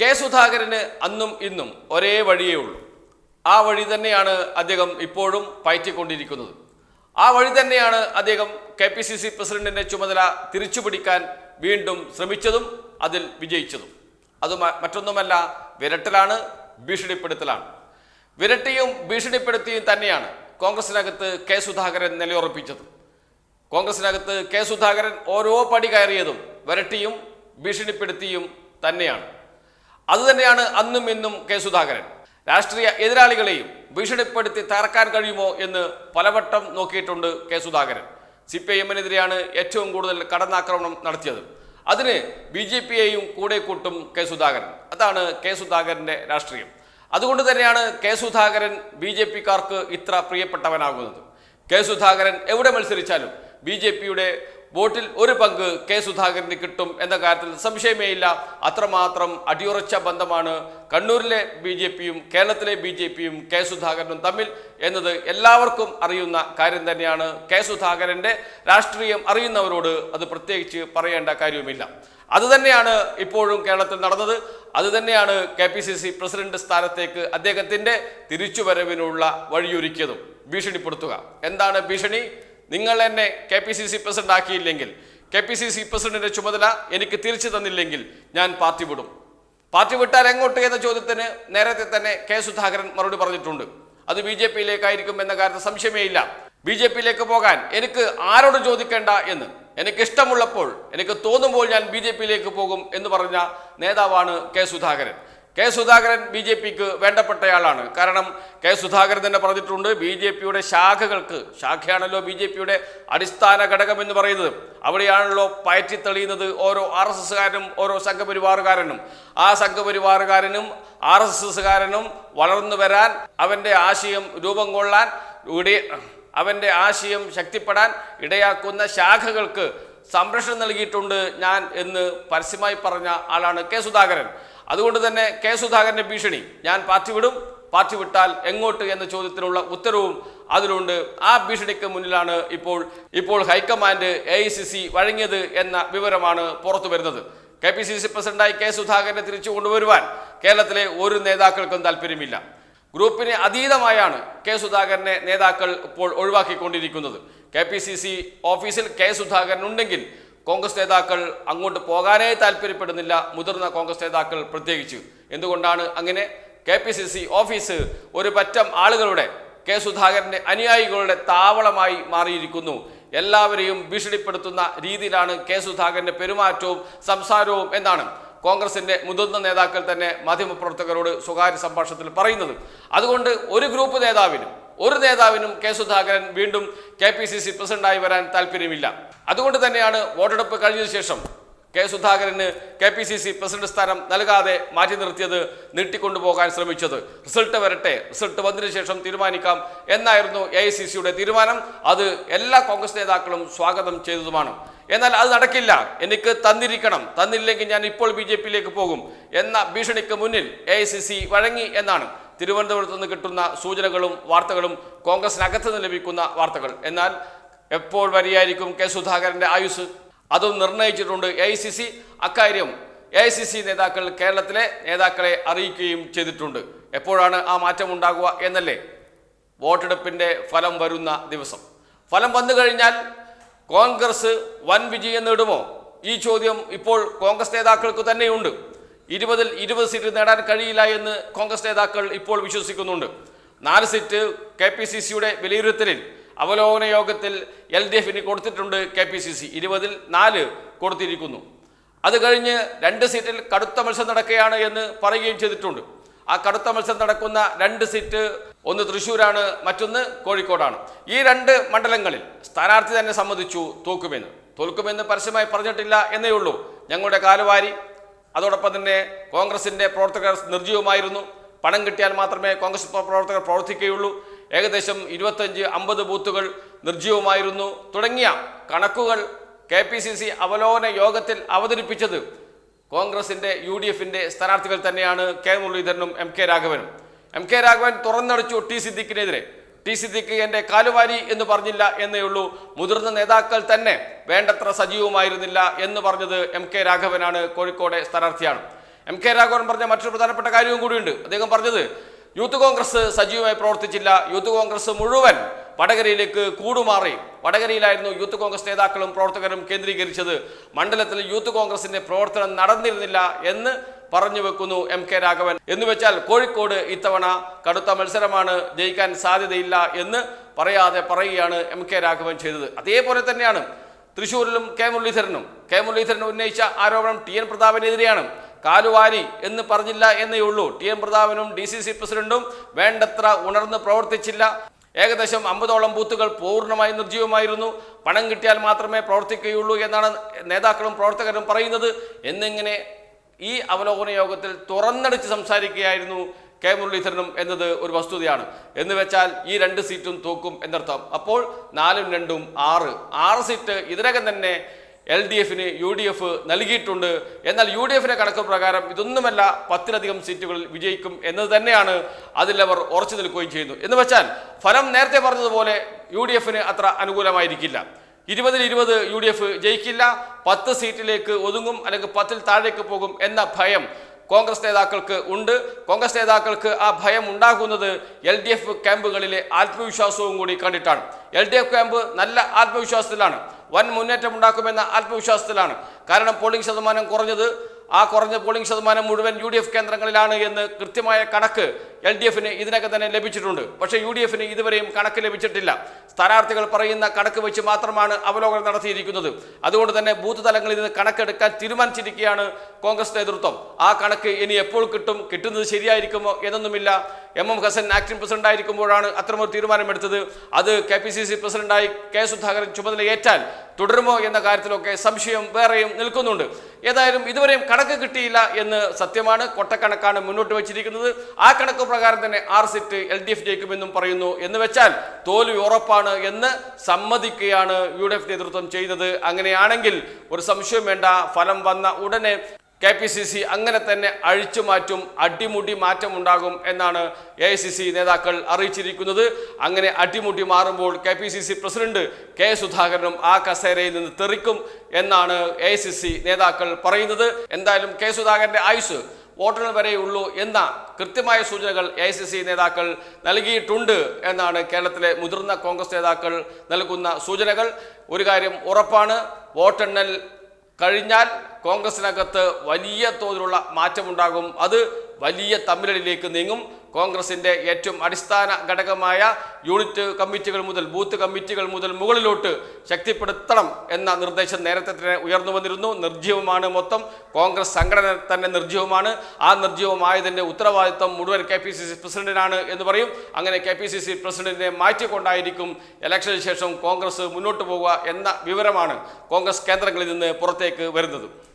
K സുധാകരന് അന്നും ഇന്നും ഒരേ വഴിയേ ഉള്ളൂ. ആ വഴി തന്നെയാണ് അദ്ദേഹം ഇപ്പോഴും പയറ്റിക്കൊണ്ടിരിക്കുന്നത്. ആ വഴി തന്നെയാണ് അദ്ദേഹം കെ പി സി സി പ്രസിഡന്റിന്റെ ചുമതല തിരിച്ചുപിടിക്കാൻ വീണ്ടും ശ്രമിച്ചതും അതിൽ വിജയിച്ചതും. അത് മറ്റൊന്നുമല്ല വിരട്ടലാണ് ഭീഷണിപ്പെടുത്തലാണ്. വിരട്ടിയും ഭീഷണിപ്പെടുത്തിയും തന്നെയാണ് കോൺഗ്രസിനകത്ത് കെ സുധാകരൻ നിലയുറപ്പിച്ചത്. കോൺഗ്രസിനകത്ത് കെ സുധാകരൻ ഓരോ പടി കയറിയതും വരട്ടിയും ഭീഷണിപ്പെടുത്തിയും തന്നെയാണ്. അതുതന്നെയാണ് അന്നും ഇന്നും കെ സുധാകരൻ. രാഷ്ട്രീയ എതിരാളികളെയും ഭീഷണിപ്പെടുത്തി തകർക്കാൻ കഴിയുമോ എന്ന് പലവട്ടം നോക്കിയിട്ടുണ്ട് K Sudhakaran. C P I എമ്മിനെതിരെയാണ് ഏറ്റവും കൂടുതൽ കടന്നാക്രമണം നടത്തിയത്. അതിന് ബി ജെ പിയെയും കൂടെ കൂട്ടും കെ സുധാകരൻ. അതാണ് കെ സുധാകരന്റെ രാഷ്ട്രീയം. അതുകൊണ്ട് തന്നെയാണ് കെ സുധാകരൻ ബി ജെ പിക്കാർക്ക് ഇത്ര പ്രിയപ്പെട്ടവനാകുന്നത്. കെ സുധാകരൻ എവിടെ മത്സരിച്ചാലും ബി ജെ പിയുടെ വോട്ടിൽ ഒരു പങ്ക് കെ സുധാകരന് കിട്ടും എന്ന കാര്യത്തിൽ സംശയമേ ഇല്ല അത്രമാത്രം അടിയുറച്ച ബന്ധമാണ് കണ്ണൂരിലെ ബി ജെ പിയും കേരളത്തിലെ ബി ജെ പിയും കെ സുധാകരനും തമ്മിൽ എന്നത് എല്ലാവർക്കും അറിയുന്ന കാര്യം തന്നെയാണ്. കെ സുധാകരന്റെ രാഷ്ട്രീയം അറിയുന്നവരോട് അത് പ്രത്യേകിച്ച് പറയേണ്ട കാര്യവുമില്ല. അതുതന്നെയാണ് ഇപ്പോഴും കേരളത്തിൽ നടന്നത്. അതുതന്നെയാണ് K P C C president സ്ഥാനത്തേക്ക് അദ്ദേഹത്തിന്റെ തിരിച്ചുവരവിനുള്ള വഴിയൊരുക്കിയതും. ഭീഷണിപ്പെടുത്തുക. എന്താണ് ഭീഷണി? നിങ്ങൾ എന്നെ K P C C president ആക്കിയില്ലെങ്കിൽ K P C C പ്രസിഡന്റിന്റെ ചുമതല എനിക്ക് തിരിച്ചു തന്നില്ലെങ്കിൽ ഞാൻ പാർട്ടി വിടും. പാർട്ടി വിട്ടാൽ എങ്ങോട്ട് എന്ന ചോദ്യത്തിന് നേരത്തെ തന്നെ കെ സുധാകരൻ മറുപടി പറഞ്ഞിട്ടുണ്ട്. അത് ബി ജെ പിയിലേക്കായിരിക്കും എന്ന കാര്യത്തിൽ സംശയമേ ഇല്ല. ബി ജെ പിയിലേക്ക് പോകാൻ എനിക്ക് ആരോട് ചോദിക്കേണ്ട എന്ന് എനിക്ക് ഇഷ്ടമുള്ളപ്പോൾ എനിക്ക് തോന്നുമ്പോൾ ഞാൻ ബി ജെ പിയിലേക്ക് പോകും എന്ന് പറഞ്ഞ നേതാവാണ് K Sudhakaran. K Sudhakaran B J പിക്ക് വേണ്ടപ്പെട്ടയാളാണ്. കാരണം കെ സുധാകരൻ തന്നെ പറഞ്ഞിട്ടുണ്ട് ബി ജെ പിയുടെ ശാഖകൾക്ക് ശാഖയാണല്ലോ ബി ജെ പിയുടെ അടിസ്ഥാന ഘടകം എന്ന് പറയുന്നത്. അവിടെയാണല്ലോ പയറ്റി തെളിയുന്നത് ഓരോ ആർ എസ് എസ്സുകാരനും ഓരോ സംഘപരിവാറുകാരനും. ആ സംഘപരിവാറുകാരനും ആർ എസ് എസ്സുകാരനും വളർന്നു വരാൻ അവന്റെ ആശയം രൂപം കൊള്ളാൻ അവന്റെ ആശയം ശക്തിപ്പെടാൻ ഇടയാക്കുന്ന ശാഖകൾക്ക് സംരക്ഷണം നൽകിയിട്ടുണ്ട് ഞാൻ എന്ന് പരസ്യമായി പറഞ്ഞ ആളാണ് കെ സുധാകരൻ. അതുകൊണ്ട് തന്നെ കെ സുധാകരന്റെ ഭീഷണി ഞാൻ പാർട്ടി വിടും പാർട്ടി വിട്ടാൽ എങ്ങോട്ട് എന്ന ചോദ്യത്തിനുള്ള ഉത്തരവും അതിലുണ്ട്. ആ ഭീഷണിക്ക് മുന്നിലാണ് ഇപ്പോൾ ഇപ്പോൾ ഹൈക്കമാൻഡ് എ വഴങ്ങിയത് എന്ന വിവരമാണ് പുറത്തു വരുന്നത്. കെ പി സി സി പ്രസിഡന്റായി കെ സുധാകരനെ തിരിച്ചു കൊണ്ടുവരുവാൻ കേരളത്തിലെ ഒരു നേതാക്കൾക്കും താല്പര്യമില്ല ഗ്രൂപ്പിന് അതീതമായാണ് കെ സുധാകരനെ നേതാക്കൾ ഇപ്പോൾ ഒഴിവാക്കിക്കൊണ്ടിരിക്കുന്നത്. കെ പി സി സി ഓഫീസിൽ കെ സുധാകരൻ ഉണ്ടെങ്കിൽ കോൺഗ്രസ് നേതാക്കൾ അങ്ങോട്ട് പോകാനേ താല്പര്യപ്പെടുന്നില്ല. മുതിർന്ന കോൺഗ്രസ് നേതാക്കൾ പ്രത്യേകിച്ച്. എന്തുകൊണ്ടാണ് അങ്ങനെ? K P C C office ഒരു പറ്റം ആളുകളുടെ കെ സുധാകരന്റെ അനുയായികളുടെ താവളമായി മാറിയിരിക്കുന്നു. എല്ലാവരെയും ഭീഷണിപ്പെടുത്തുന്ന രീതിയിലാണ് കെ സുധാകരന്റെ പെരുമാറ്റവും സംസാരവും എന്നാണ് കോൺഗ്രസിന്റെ മുതിർന്ന നേതാക്കൾ തന്നെ മാധ്യമപ്രവർത്തകരോട് സ്വകാര്യ സംഭാഷണത്തിൽ പറയുന്നത്. അതുകൊണ്ട് ഒരു ഗ്രൂപ്പ് നേതാവിനും ഒരു നേതാവിനും കെ സുധാകരൻ വീണ്ടും കെ പി സി സി പ്രസിഡന്റായി വരാൻ താല്പര്യമില്ല. അതുകൊണ്ട് തന്നെയാണ് വോട്ടെടുപ്പ് കഴിഞ്ഞ ശേഷം കെ സുധാകരന് K P C C president സ്ഥാനം നൽകാതെ മാറ്റി നിർത്തിയത് നീട്ടിക്കൊണ്ടുപോകാൻ ശ്രമിച്ചത്. റിസൾട്ട് വരട്ടെ റിസൾട്ട് വന്നതിന് ശേഷം തീരുമാനിക്കാം എന്നായിരുന്നു എ ഐ സി സിയുടെ തീരുമാനം. അത് എല്ലാ കോൺഗ്രസ് നേതാക്കളും സ്വാഗതം ചെയ്തതുമാണ്. എന്നാൽ അത് നടക്കില്ല. എനിക്ക് തന്നിരിക്കണം. തന്നില്ലെങ്കിൽ ഞാൻ ഇപ്പോൾ ബി ജെ പിയിലേക്ക് പോകും എന്ന ഭീഷണിക്ക് മുന്നിൽ എ ഐ സി സി വഴങ്ങി എന്നാണ് തിരുവനന്തപുരത്ത് നിന്ന് കിട്ടുന്ന സൂചനകളും വാർത്തകളും കോൺഗ്രസിനകത്ത് നിന്ന് ലഭിക്കുന്ന വാർത്തകൾ. എന്നാൽ എപ്പോൾ വരെയായിരിക്കും കെ സുധാകരന്റെ ആയുസ്? അതും നിർണയിച്ചിട്ടുണ്ട് എ ഐ സി സി. അക്കാര്യം എ ഐ സി സി നേതാക്കൾ കേരളത്തിലെ നേതാക്കളെ അറിയിക്കുകയും ചെയ്തിട്ടുണ്ട്. എപ്പോഴാണ് ആ മാറ്റം ഉണ്ടാകുക എന്നല്ലേ? വോട്ടെടുപ്പിന്റെ ഫലം വരുന്ന ദിവസം. ഫലം വന്നു കഴിഞ്ഞാൽ കോൺഗ്രസ് വൻ വിജയം നേടുമോ? ഈ ചോദ്യം ഇപ്പോൾ കോൺഗ്രസ് നേതാക്കൾക്ക് തന്നെയുണ്ട്. ഇരുപതിൽ ഇരുപത് സീറ്റ് നേടാൻ കഴിയില്ല എന്ന് കോൺഗ്രസ് നേതാക്കൾ ഇപ്പോൾ വിശ്വസിക്കുന്നുണ്ട്. നാല് സീറ്റ് കെ പി സി സിയുടെ വിലയിരുത്തലിൽ അവലോകന യോഗത്തിൽ എൽ ഡി എഫിന് കൊടുത്തിട്ടുണ്ട് കെ പി സി സി. ഇരുപതിൽ നാല് കൊടുത്തിരിക്കുന്നു. അത് കഴിഞ്ഞ് രണ്ട് സീറ്റിൽ കടുത്ത മത്സരം നടക്കുകയാണ് എന്ന് പറയുകയും ചെയ്തിട്ടുണ്ട്. ആ കടുത്ത മത്സരം നടക്കുന്ന രണ്ട് സീറ്റ് ഒന്ന് തൃശ്ശൂരാണ് മറ്റൊന്ന് കോഴിക്കോടാണ്. ഈ രണ്ട് മണ്ഡലങ്ങളിൽ സ്ഥാനാർത്ഥി തന്നെ സമ്മതിച്ചു തോക്കുമെന്ന് തോൽക്കുമെന്ന് പരസ്യമായി പറഞ്ഞിട്ടില്ല എന്നേ ഉള്ളൂ. ഞങ്ങളുടെ കാലുവാരി അതോടൊപ്പം തന്നെ കോൺഗ്രസിന്റെ പ്രവർത്തകർ നിർജീവമായിരുന്നു. പണം കിട്ടിയാൽ മാത്രമേ കോൺഗ്രസ് പ്രവർത്തകർ പ്രവർത്തിക്കുകയുള്ളൂ. ഏകദേശം ഇരുപത്തഞ്ച് അമ്പത് ബൂത്തുകൾ നിർജീവമായിരുന്നു. തുടങ്ങിയ കണക്കുകൾ കെ പി സി സി അവലോകന യോഗത്തിൽ അവതരിപ്പിച്ചത് കോൺഗ്രസിന്റെ യു ഡി എഫിന്റെ സ്ഥാനാർത്ഥികൾ തന്നെയാണ് കെ മുരളീധരനും എം കെ രാഘവനും. എം കെ രാഘവൻ തുറന്നടിച്ചു ടി സിദ്ദിഖിനെതിരെ. ടി സിദ്ദിഖ് എന്റെ കാലുവാരി എന്ന് പറഞ്ഞില്ല എന്നേ ഉള്ളൂ. മുതിർന്ന നേതാക്കൾ തന്നെ വേണ്ടത്ര സജീവമായിരുന്നില്ല എന്ന് പറഞ്ഞത് എം കെ രാഘവനാണ് കോഴിക്കോടെ സ്ഥാനാർത്ഥിയാണ്. എം കെ രാഘവൻ പറഞ്ഞ മറ്റൊരു പ്രധാനപ്പെട്ട കാര്യവും കൂടിയുണ്ട്. അദ്ദേഹം പറഞ്ഞത് യൂത്ത് കോൺഗ്രസ് സജീവമായി പ്രവർത്തിച്ചില്ല. യൂത്ത് കോൺഗ്രസ് മുഴുവൻ വടകരയിലേക്ക് കൂടുമാറി. വടകരയിലായിരുന്നു യൂത്ത് കോൺഗ്രസ് നേതാക്കളും പ്രവർത്തകരും കേന്ദ്രീകരിച്ചത്. മണ്ഡലത്തിൽ യൂത്ത് കോൺഗ്രസിന്റെ പ്രവർത്തനം നടന്നിരുന്നില്ല എന്ന് പറഞ്ഞു വെക്കുന്നു എം കെ രാഘവൻ. എന്ന് വെച്ചാൽ കോഴിക്കോട് ഇത്തവണ കടുത്ത മത്സരമാണ് ജയിക്കാൻ സാധ്യതയില്ല എന്ന് പറയാതെ പറയുകയാണ് എം കെ രാഘവൻ ചെയ്തത്. അതേപോലെ തന്നെയാണ് തൃശ്ശൂരിലും കെ മുരളീധരനും. കെ മുരളീധരൻ ഉന്നയിച്ച ആരോപണം ടി എൻ പ്രതാപനെതിരെയാണ്. കാലുവാരി എന്ന് പറഞ്ഞില്ല എന്നേ ഉള്ളൂ. ടി എൻ പ്രതാപനും ഡി സി സി പ്രസിഡന്റും വേണ്ടത്ര ഉണർന്ന് പ്രവർത്തിച്ചില്ല. ഏകദേശം അമ്പതോളം ബൂത്തുകൾ പൂർണമായി നിർജീവമായിരുന്നു. പണം കിട്ടിയാൽ മാത്രമേ പ്രവർത്തിക്കുകയുള്ളൂ എന്നാണ് നേതാക്കളും പ്രവർത്തകരും പറയുന്നത്. എന്നിങ്ങനെ ഈ അവലോകന യോഗത്തിൽ തുറന്നടിച്ച് സംസാരിക്കുകയായിരുന്നു കെ മുരളീധരനും എന്നത് ഒരു വസ്തുതയാണ്. എന്ന് വെച്ചാൽ ഈ രണ്ട് സീറ്റും തൂക്കും എന്നർത്ഥം. അപ്പോൾ നാലും രണ്ടും ആറ്. ആറ് സീറ്റ് ഇതിനകം തന്നെ എൽ ഡി എഫിന് യു ഡി എഫ് നൽകിയിട്ടുണ്ട്. എന്നാൽ യു ഡി എഫിന്റെ കണക്ക് പ്രകാരം ഇതൊന്നുമല്ല പത്തിലധികം സീറ്റുകളിൽ വിജയിക്കും എന്നത് തന്നെയാണ് അതിലവർ ഉറച്ചു നിൽക്കുകയും ചെയ്യുന്നു. എന്ന് വെച്ചാൽ ഫലം നേരത്തെ പറഞ്ഞതുപോലെ യു ഡി എഫിന് അത്ര അനുകൂലമായിരിക്കില്ല. ഇരുപതിൽ ഇരുപത് യു ഡി എഫ് ജയിക്കില്ല പത്ത് സീറ്റിലേക്ക് ഒതുങ്ങും അല്ലെങ്കിൽ പത്തിൽ താഴേക്ക് പോകും എന്ന ഭയം കോൺഗ്രസ് നേതാക്കൾക്ക് ഉണ്ട്. കോൺഗ്രസ് നേതാക്കൾക്ക് ആ ഭയം ഉണ്ടാകുന്നത് എൽ ഡി എഫ് ക്യാമ്പുകളിലെ ആത്മവിശ്വാസവും കൂടി കണ്ടിട്ടാണ്. എൽ ഡി എഫ് ക്യാമ്പ് നല്ല ആത്മവിശ്വാസത്തിലാണ്. വൻ മുന്നേറ്റം ഉണ്ടാക്കുമെന്ന ആത്മവിശ്വാസത്തിലാണ്. കാരണം പോളിംഗ് ശതമാനം കുറഞ്ഞത് ആ കുറഞ്ഞ പോളിംഗ് ശതമാനം മുഴുവൻ യു ഡി എഫ് കേന്ദ്രങ്ങളിലാണ് എന്ന് കൃത്യമായ കണക്ക് എൽ ഡി എഫിന് ഇതിനകം തന്നെ ലഭിച്ചിട്ടുണ്ട്. പക്ഷേ യു ഡി എഫിന് ഇതുവരെയും കണക്ക് ലഭിച്ചിട്ടില്ല. സ്ഥാനാർത്ഥികൾ പറയുന്ന കണക്ക് വെച്ച് മാത്രമാണ് അവലോകനം നടത്തിയിരിക്കുന്നത്. അതുകൊണ്ട് തന്നെ ബൂത്ത് തലങ്ങളിൽ നിന്ന് കണക്കെടുക്കാൻ തീരുമാനിച്ചിരിക്കുകയാണ് കോൺഗ്രസ് നേതൃത്വം. ആ കണക്ക് ഇനി എപ്പോൾ കിട്ടും കിട്ടുന്നത് ശരിയായിരിക്കുമോ എന്നൊന്നുമില്ല. M M Hasan acting president ആയിരിക്കുമ്പോഴാണ് അത്തരമൊരു തീരുമാനമെടുത്തത്. അത് കെ പി സി സി പ്രസിഡന്റായി കെ സുധാകരൻ ചുമതലയേറ്റാൽ തുടരുമോ എന്ന കാര്യത്തിലൊക്കെ സംശയം വേറെയും നിൽക്കുന്നുണ്ട്. ഏതായാലും ഇതുവരെയും കണക്ക് കിട്ടിയില്ല എന്ന് സത്യമാണ്. കൊട്ടക്കണക്കാണ് മുന്നോട്ട് വെച്ചിരിക്കുന്നത്. ആ കണക്ക് പ്രകാരം തന്നെ ആറ് സീറ്റ് എൽ ഡി എഫ് ജയിക്കുമെന്നും പറയുന്നു എന്ന് വെച്ചാൽ തോൽവി ഉറപ്പാണ് എന്ന് സമ്മതിക്കുകയാണ് യു ഡി എഫ് നേതൃത്വം ചെയ്തത്. അങ്ങനെയാണെങ്കിൽ ഒരു സംശയം വേണ്ട. ഫലം വന്ന ഉടനെ കെ പി സി സി അങ്ങനെ തന്നെ അഴിച്ചു മാറ്റും അടിമുടി മാറ്റം ഉണ്ടാകും എന്നാണ് എ ഐ സി സി നേതാക്കൾ അറിയിച്ചിരിക്കുന്നത്. അങ്ങനെ അടിമുടി മാറുമ്പോൾ K P C C president K സുധാകരനും ആ കസേരയിൽ നിന്ന് തെറിക്കും എന്നാണ് എ ഐ സി സി നേതാക്കൾ പറയുന്നത്. എന്തായാലും കെ സുധാകരന്റെ ആയുസ് വോട്ടെണ്ണൽ വരെയുള്ളൂ എന്ന കൃത്യമായ സൂചനകൾ എ ഐ സി സി നേതാക്കൾ നൽകിയിട്ടുണ്ട് എന്നാണ് കേരളത്തിലെ മുതിർന്ന കോൺഗ്രസ് നേതാക്കൾ നൽകുന്ന സൂചനകൾ. ഒരു കാര്യം ഉറപ്പാണ് വോട്ടെണ്ണൽ കഴിഞ്ഞാൽ കോൺഗ്രസിനകത്ത് വലിയ തോതിലുള്ള മാറ്റമുണ്ടാകും. അത് വലിയ തമ്മിലടിയിലേക്ക് നീങ്ങും. കോൺഗ്രസിന്റെ ഏറ്റവും അടിസ്ഥാന ഘടകമായ യൂണിറ്റ് കമ്മിറ്റികൾ മുതൽ ബൂത്ത് കമ്മിറ്റികൾ മുതൽ മുകളിലോട്ട് ശക്തിപ്പെടുത്തണം എന്ന നിർദ്ദേശം നേരത്തെ തന്നെ ഉയർന്നു വന്നിരുന്നു. നിർജീവമാണ് മൊത്തം. കോൺഗ്രസ് സംഘടന തന്നെ നിർജീവമാണ്. ആ നിർജീവമായതിന്റെ ഉത്തരവാദിത്വം മുഴുവൻ കെ പി സി സി പ്രസിഡന്റിനാണ് എന്ന് പറയും. അങ്ങനെ കെ പി സി സി പ്രസിഡന്റിനെ മാറ്റിക്കൊണ്ടായിരിക്കും ഇലക്ഷന് ശേഷം കോൺഗ്രസ് മുന്നോട്ട് പോകുക എന്ന വിവരമാണ് കോൺഗ്രസ് കേന്ദ്രങ്ങളിൽ നിന്ന് പുറത്തേക്ക് വരുന്നത്.